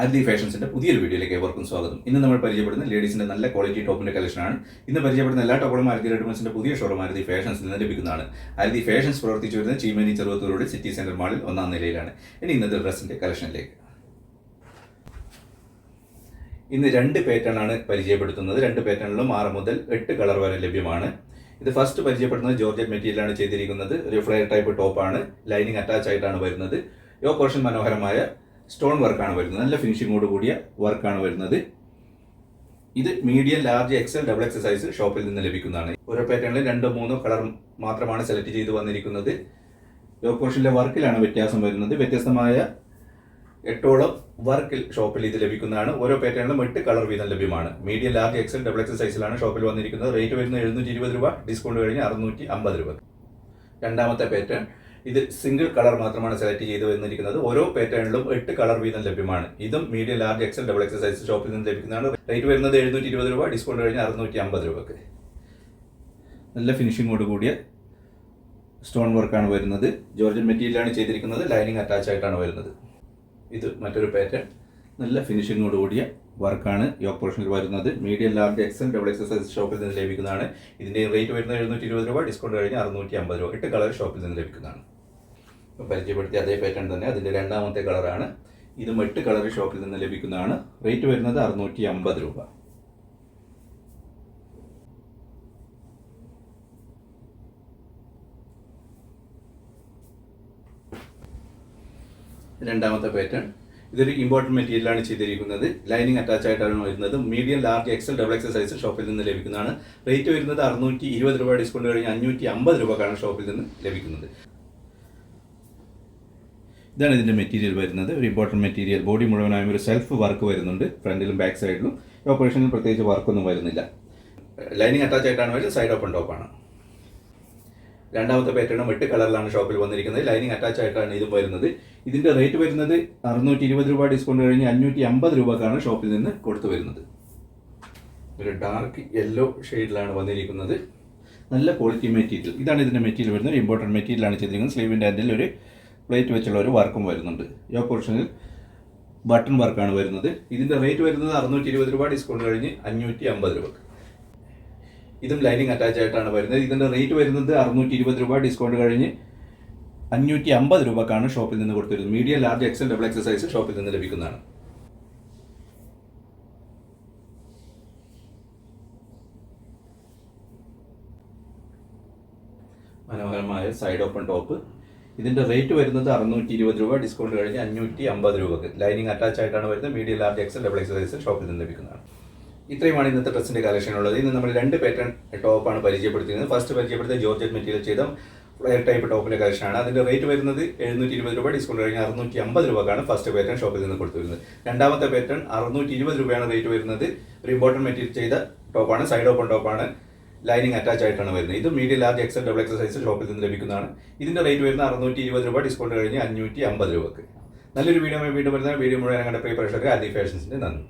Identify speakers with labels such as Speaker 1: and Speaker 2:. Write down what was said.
Speaker 1: ആർദി ഫാഷൻസിന്റെ പുതിയൊരു വീഡിയോയിലേക്ക് ഏവർക്കും സ്വാഗതം. ഇന്ന് നമ്മൾ പരിചയപ്പെടുന്ന ലേഡീസിന്റെ നല്ല ക്വാളിറ്റി ടോപ്പിന്റെ കളക്ഷനാണ് ഇന്ന് പരിചയപ്പെടുന്ന എല്ലാ ടോപ്പുകളും ആരതി റെഡിമെന്റ്സിന്റെ പുതിയ ഷോറൂം ആരതി ഫാഷൻസ് നിന്ന് ലഭിക്കുന്നതാണ്. ആരതി ഫാഷൻസ് പ്രവർത്തിച്ചു വരുന്ന ചീമേനി ചെറുവത്തൂരോട് സിറ്റി സെന്റർ മാളിൽ ഒന്നാം നിലയിലാണ്. ഇനി ഇന്നത്തെ ഡ്രസ്സിന്റെ കളക്ഷനിലേക്ക് ഇന്ന് രണ്ട് പാറ്റേൺ ആണ് പരിചയപ്പെടുത്തുന്നത്. രണ്ട് പാറ്റേണിലും ആറ് മുതൽ എട്ട് കളർ വരെ ലഭ്യമാണ്. ഇത് ഫസ്റ്റ് പരിചയപ്പെടുന്നത് ജോർജറ്റ് മെറ്റീരിയലാണ് ചെയ്തിരിക്കുന്നത്. ഒരു ഫ്ലെയർ ടൈപ്പ് ടോപ്പാണ് ലൈനിങ് അറ്റാച്ച് ആയിട്ടാണ് വരുന്നത്. യോ പോർഷൻ മനോഹരമായ സ്റ്റോൺ വർക്കാണ് വരുന്നത്. നല്ല ഫിനിഷിങ്ങോട് കൂടിയ വർക്കാണ് വരുന്നത്. ഇത് medium large XL double XL size ഷോപ്പിൽ നിന്ന് ലഭിക്കുന്നതാണ്. ഓരോ പാറ്റേണിൽ രണ്ടോ മൂന്നോ കളർ മാത്രമാണ് സെലക്ട് ചെയ്ത് വന്നിരിക്കുന്നത്. ലോ പോർഷനിലെ വർക്കിലാണ് വ്യത്യാസം വരുന്നത്. വ്യത്യസ്തമായ എട്ടോളം വർക്കിൽ ഷോപ്പിൽ ഇത് ലഭിക്കുന്നതാണ്. ഓരോ പാറ്റേണിലും എട്ട് കളർ വീതം ലഭ്യമാണ്. Medium large XL double XL സൈസിലാണ് ഷോപ്പിൽ വന്നിരിക്കുന്നത്. റേറ്റ് വരുന്നത് എഴുന്നൂറ്റി ഇരുപത് രൂപ ഡിസ്കൗണ്ട് കഴിഞ്ഞ് അറുന്നൂറ്റി അമ്പത് രൂപ. രണ്ടാമത്തെ പാറ്റേൺ ഇത് സിംഗിൾ കളർ മാത്രമാണ് സെലക്ട് ചെയ്ത് വന്നിരിക്കുന്നത്. ഓരോ പാറ്റേണിലും എട്ട് കളർ വീതം ലഭ്യമാണ്. ഇതും medium large XL double XL size ഷോപ്പിൽ നിന്ന് ലഭിക്കുന്നതാണ്. റേറ്റ് വരുന്നത് എഴുന്നൂറ്റി ഇരുപത് രൂപ ഡിസ്കൗണ്ട് കഴിഞ്ഞാൽ അറുന്നൂറ്റി അമ്പത് രൂപക്ക്. നല്ല ഫിനിഷിങ്ങോട് കൂടിയ സ്റ്റോൺ വർക്കാണ് വരുന്നത്. ജോർജൻ മെറ്റീരിയലാണ് ചെയ്തിരിക്കുന്നത്. ലൈനിങ് അറ്റാച്ച് ആയിട്ടാണ് വരുന്നത്. ഇത് മറ്റൊരു പാറ്റേൺ നല്ല ഫിനിഷിങ്ങോട് കൂടിയ വർക്കാണ് ഈ ഓപ്പറേഷനിൽ വരുന്നത്. Medium large XL double XL size ഷോപ്പിൽ നിന്ന് ലഭിക്കുന്നതാണ്. ഇതിന്റെ റേറ്റ് വരുന്നത് എഴുന്നൂറ്റി ഇരുപത് രൂപ ഡിസ്കൗണ്ട് കഴിഞ്ഞാൽ അറുന്നൂറ്റി അമ്പത് രൂപ. എട്ട് കളർ ഷോപ്പിൽ നിന്ന് ലഭിക്കുന്നതാണ്. ഇപ്പോൾ പരിചയപ്പെടുത്തിയ അതേ പാറ്റേൺ തന്നെ. അതിന്റെ രണ്ടാമത്തെ കളറാണ് ഇത് മെട്ട് കളർ ഷോപ്പിൽ നിന്ന് ലഭിക്കുന്നതാണ്. റേറ്റ് വരുന്നത് അറുന്നൂറ്റി അമ്പത് രൂപ. രണ്ടാമത്തെ പാറ്റേൺ ഇതൊരു ഇമ്പോർട്ടന്റ് മെറ്റീരിയലാണ് ചെയ്തിരിക്കുന്നത്. ലൈനിങ് അറ്റാച്ച് ആയിട്ടാണ് വരുന്നത്. Medium large XL double XL size ഷോപ്പിൽ നിന്ന് ലഭിക്കുന്നതാണ്. റേറ്റ് വരുന്നത് അറുന്നൂറ്റി ഇരുപത് രൂപ ഡിസ്കൗണ്ട് കഴിഞ്ഞ് അഞ്ഞൂറ്റി അമ്പത് രൂപക്കാണ് ഷോപ്പിൽ നിന്ന് ലഭിക്കുന്നത്. ഇതാണ് ഇതിന്റെ മെറ്റീരിയൽ വരുന്നത്. ഒരു ഇമ്പോർട്ടന്റ് മെറ്റീരിയൽ ബോഡി മുഴുവനായും ഒരു സെൽഫ് വർക്ക് വരുന്നുണ്ട്. ഫ്രണ്ടിലും ബാക്ക് സൈഡിലും ഓപ്പറേഷനിൽ പ്രത്യേകിച്ച് വർക്കൊന്നും വരുന്നില്ല. ലൈനിങ് അറ്റാച്ച് ആയിട്ടാണ് വരുന്നത്. സൈഡ് ഓപ്പൺ ടോപ്പാണ് രണ്ടാമത്തെ പാറ്റേണും എട്ട് കളറിലാണ് ഷോപ്പിൽ വന്നിരിക്കുന്നത്. ലൈനിങ് അറ്റാച്ച് ആയിട്ടാണ് ഇതും വരുന്നത്. ഇതിന്റെ റേറ്റ് വരുന്നത് അറുന്നൂറ്റി ഇരുപത് രൂപ ഡിസ്കൗണ്ട് കഴിഞ്ഞ് അഞ്ഞൂറ്റി അമ്പത് രൂപക്കാണ് ഷോപ്പിൽ നിന്ന് കൊടുത്തു വരുന്നത്. ഒരു ഡാർക്ക് യെല്ലോ ഷെയ്ഡിലാണ് വന്നിരിക്കുന്നത്. നല്ല ക്വാളിറ്റി മെറ്റീരിയൽ ഇതാണ് ഇതിന്റെ മെറ്റീരിയൽ വരുന്നത്. ഇമ്പോർട്ടന്റ് മെറ്റീരിയലാണ് ചെയ്തിരിക്കുന്നത്. സ്ലീവിന്റെ അതിൽ ഒരു പ്ലേറ്റ് വെച്ചുള്ള ഒരു വർക്കും വരുന്നുണ്ട്. ഈ പോർഷനിൽ ബട്ടൺ വർക്കാണ് വരുന്നത്. ഇതിന്റെ റേറ്റ് വരുന്നത് അറുന്നൂറ്റി ഇരുപത് രൂപ ഡിസ്കൗണ്ട് കഴിഞ്ഞ് അഞ്ഞൂറ്റി അമ്പത് രൂപ. ഇതും ലൈനിങ് അറ്റാച്ച് ആയിട്ടാണ് വരുന്നത്. ഇതിന്റെ റേറ്റ് വരുന്നത് അറുന്നൂറ്റി ഇരുപത് രൂപ ഡിസ്കൗണ്ട് കഴിഞ്ഞ് അഞ്ഞൂറ്റി അമ്പത് രൂപക്കാണ് ഷോപ്പിൽ നിന്ന് കൊടുത്തിരുന്നത്. Medium large XL double XL size ഷോപ്പിൽ നിന്ന് ലഭിക്കുന്നതാണ്. മനോഹരമായ സൈഡ് ഓപ്പൺ ടോപ്പ് ഇതിന്റെ റേറ്റ് വരുന്നത് അറുന്നൂറ്റി ഇരുപത് രൂപ ഡിസ്കൗണ്ട് കഴിഞ്ഞ് അഞ്ഞൂറ്റി അമ്പത് രൂപക്ക്. ലൈനിങ് അറ്റാച്ച് ആയിട്ടാണ് വരുന്നത്. Medium large XL double X size ഷോപ്പിൽ നിന്ന് ലഭിക്കുന്നതാണ്. ഇത്രയുമാണ് ഇന്നത്തെ ഡ്രസ്സിന്റെ കളക്ഷൻ ഉള്ളത്. ഇന്ന് നമ്മൾ രണ്ട് പാറ്റേൺ ടോപ്പാണ് പരിചയപ്പെടുത്തിയത് ഫസ്റ്റ് പരിചയപ്പെടുത്തിയ ജോർജറ്റ് മെറ്റീരിയൽ ചെയ്ത ഫ്ലെയർ ടൈപ്പ് ടോപ്പിന്റെ കളക്ഷനാണ് അതിന്റെ റേറ്റ് വരുന്നത് എഴുന്നൂറ്റി ഇരുപത് രൂപ ഡിസ്കൗണ്ട് കഴിഞ്ഞ് അറുന്നൂറ്റി അമ്പത് രൂപക്കാണ് ഫസ്റ്റ് പാറ്റേൺ ഷോപ്പിൽ നിന്ന് കൊടുത്തിരുന്നത്. രണ്ടാമത്തെ പാറ്റേൺ അറുന്നൂറ്റി ഇരുപത് രൂപയാണ് റേറ്റ് വരുന്നത്. ഒരു ഇമ്പോർട്ടന്റ് മെറ്റീരിയൽ ചെയ്ത ടോപ്പാണ് സൈഡ് ഓപ്പൺ ടോപ്പാണ് ലൈനിങ് അറ്റാച്ച് ആയിട്ടാണ് വരുന്നത്. ഇത് medium large XL double XL size ഷോപ്പിൽ നിന്ന് ലഭിക്കുന്നതാണ്. ഇതിന്റെ റേറ്റ് വരുന്നത് അറുന്നൂറ്റി ഇരുപത് രൂപ ഡിസ്കൗണ്ട് കഴിഞ്ഞ് അഞ്ഞൂറ്റി അമ്പത് രൂപക്ക്. നല്ലൊരു വീഡിയോ വീണ്ടും വരുന്ന വീഡിയോ മുഴുവൻ ഞങ്ങളുടെ പേപ്പർ ഷോക്ക് ആദി ഫാഷൻസിന്റെ നന്ദി.